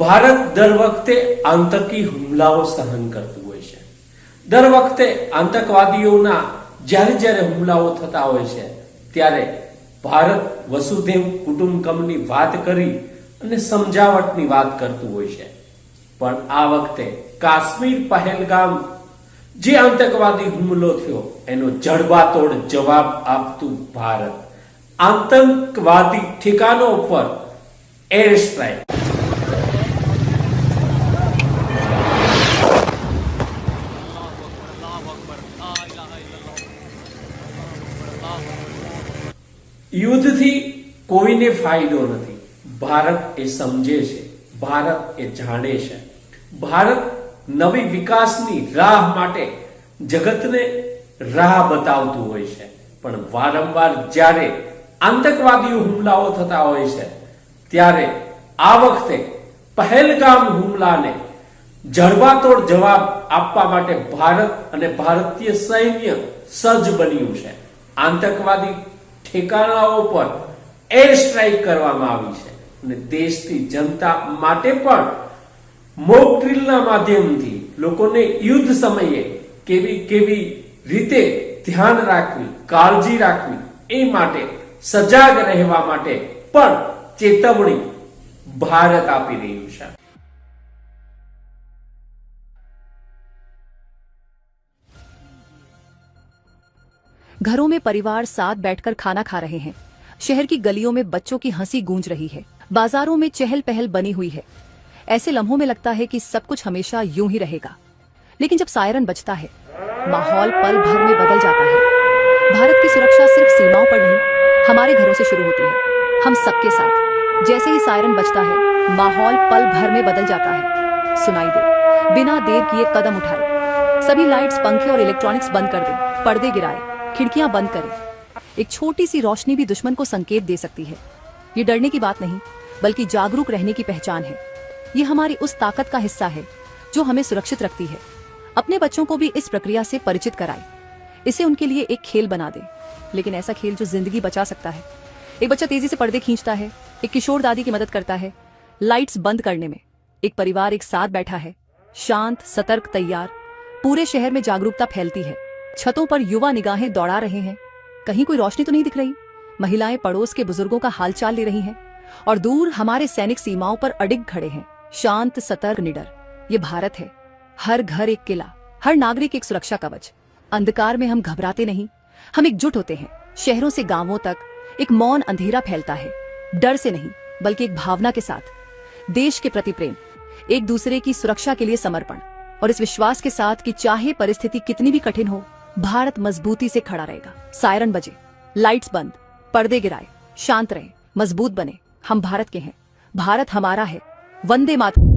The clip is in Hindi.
ભારત દર વખતે આતંકી હુમલાઓ સહન કરતું હોય છે. દર વખતે આતંકવાદીઓના જ્યારે જ્યારે હુમલાઓ થતા હોય છે, ત્યારે ભારત વસુદેવ કુટુંબકમની વાત કરી અને સમજાવટની વાત કરતું હોય છે. પણ આ વખતે કાશ્મીર પહેલગામ જે આતંકવાદી હુમલો થયો, એનો જડબાતોડ જવાબ આપતું ભારત. આતંકવાદી ઠેકાનો પર એર સ્ટ્રાઇક. યુદ્ધથી કોઈને ફાયદો નથી. ભારત એ સમજે છે. ભારત એ જાણે છે. ભારત નવી વિકાસની રાહ માટે જગતને રાહ બતાવતું હોય છે. પણ વારંવાર જ્યારે આતંકવાદીઓ હુમલાઓ થતા હોય છે, ત્યારે આ વખતે પહેલગામ હુમલાને જડબાતોડ જવાબ આપવા માટે ભારત અને ભારતીય સૈન્ય સજ્જ બન્યું છે. આતંકવાદી ઠેકાણાઓ પર એર સ્ટ્રાઇક કરવામાં આવી છે. અને દેશની જનતા માટે પણ મોક ડ્રીલના માધ્યમથી લોકોને યુદ્ધ સમયે કેવી કેવી રીતે ધ્યાન રાખવી, કાળજી રાખવી, એ માટે સજાગ રહેવા માટે પણ ચેતવણી ભારત આપી રહ્યું છે. घरों में परिवार साथ बैठकर खाना खा रहे हैं। शहर की गलियों में बच्चों की हँसी गूंज रही है। बाजारों में चहल पहल बनी हुई है। ऐसे लम्हों में लगता है कि सब कुछ हमेशा यूँ ही रहेगा। लेकिन जब सायरन बजता है, माहौल पल भर में बदल जाता है। भारत की सुरक्षा सिर्फ़ सीमाओं पर नहीं, हमारे घरों से शुरू होती है। हम सबके साथ, जैसे ही सायरन बजता है, माहौल पल भर में बदल जाता है। सुनाई दे, बिना देर किए कदम उठाए। सभी लाइट्स, पंखे और इलेक्ट्रॉनिक्स बंद कर दें, पर्दे गिराए। खिड़कियाँ बंद करें। एक छोटी सी रोशनी भी दुश्मन को संकेत दे सकती है। ये डरने की बात नहीं, बल्कि जागरूक रहने की पहचान है। ये हमारी उस ताकत का हिस्सा है, जो हमें सुरक्षित रखती है। अपने बच्चों को भी इस प्रक्रिया से परिचित कराए। इसे उनके लिए एक खेल बना दे। लेकिन ऐसा खेल जो ज़िंदगी बचा सकता है। एक बच्चा तेज़ी से पर्दे खींचता है, एक किशोर दादी की मदद करता है, लाइट्स बंद करने में। एक परिवार एक साथ बैठा है, शांत, सतर्क, तैयार, पूरे शहर में जागरूकता फैलती है। छतों पर युवा निगाहें दौड़ा रहे हैं। कहीं कोई रोशनी तो नहीं दिख रही? महिलाएँ पड़ोस के बुज़ुर्गों का हालचाल ले रही हैं और दूर हमारे सैनिक सीमाओं पर अडिग खड़े हैं। शांत, सतर्क, निडर। ये भारत है। हर घर एक किला, हर नागरिक एक सुरक्षा कवच। अंधकार में हम घबराते नहीं। हम एकजुट होते हैं। शहरों से गाँवों तक एक मौन अंधेरा फैलता है। डर से नहीं, बल्कि एक भावना के साथ। देश के प्रति प्रेम, एक दूसरे की सुरक्षा के लिए समर्पण। और इस विश्वास के साथ कि चाहे परिस्थिति कितनी भी कठिन हो भारत मजबूती से खड़ा रहेगा। सायरन बजे। लाइट्स बंद। पर्दे गिराए। शांत रहे। मज़बूत बने। हम भारत के हैं। भारत हमारा है। वंदे मातरम।